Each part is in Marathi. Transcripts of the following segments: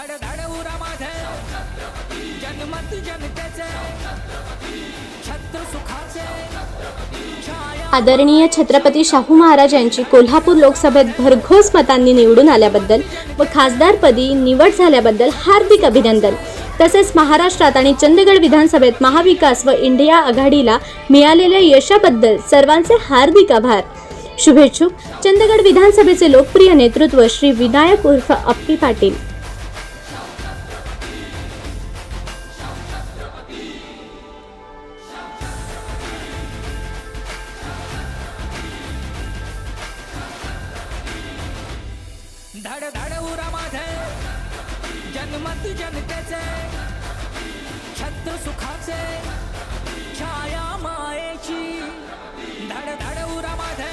धड धड उरा माझे जनमत जनतेचे. छत्र सुखाचे आदरणीय छत्रपती शाहू महाराज यांची कोल्हापूर लोकसभेत भरघोस मतांनी निवडून आल्याबद्दल व खासदारपदी निवड झाल्याबद्दल हार्दिक अभिनंदन. तसेच महाराष्ट्रात आणि चंदगड विधानसभेत महाविकास व इंडिया आघाडीला मिळालेल्या यशाबद्दल सर्वांचे हार्दिक आभार. शुभेच्छुक. चंदगड विधानसभेचे लोकप्रिय नेतृत्व श्री विनायक उर्फ अप्पी पाटील. धड धड उरा माझे. जन्मत जनतेचे छत्र सुखाचे छाया मायेची. धड धड उरा माझे.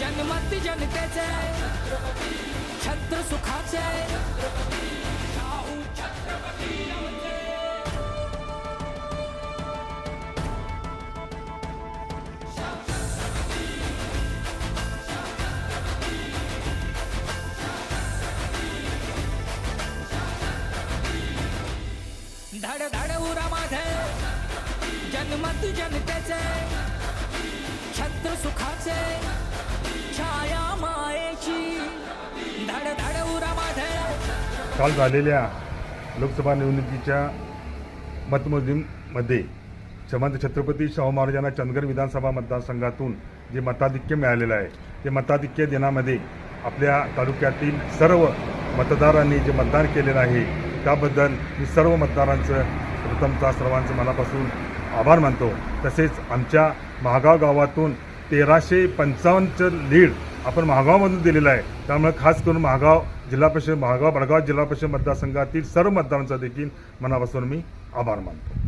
जन्मत जनतेचे छत्र सुखाचे. शाहू छत्रपती धड धड उरा माझे. जन्मत जनतेचे छत्र सुखाचे. छाया मायेची. धड धड उरा माझे. काल झालेल्या लोकसभा निवडणुकीच्या मतमोजणीमध्ये श्रीमंत छत्रपती शाहू महाराजांना चंदगड विधानसभा मतदारसंघातून जे मताधिक्य मिळालेलं आहे ते मताधिक्य दिनामध्ये आपल्या तालुक्यातील सर्व मतदारांनी जे मतदान केलेलं आहे त्याबद्दल मी सर्व मतदारांचं प्रथमतः सर्वांचं मनापासून आभार मानतो. तसेच आमच्या महागाव गावातून तेराशे पंचावन्नचं लीड आपण महागावमधून दिलेलं आहे. त्यामुळे खास करून महागाव जिल्हा परिषद महागाव बडगाव जिल्हा परिषद मतदारसंघातील सर्व मतदारांचा देखील मनापासून मी आभार मानतो.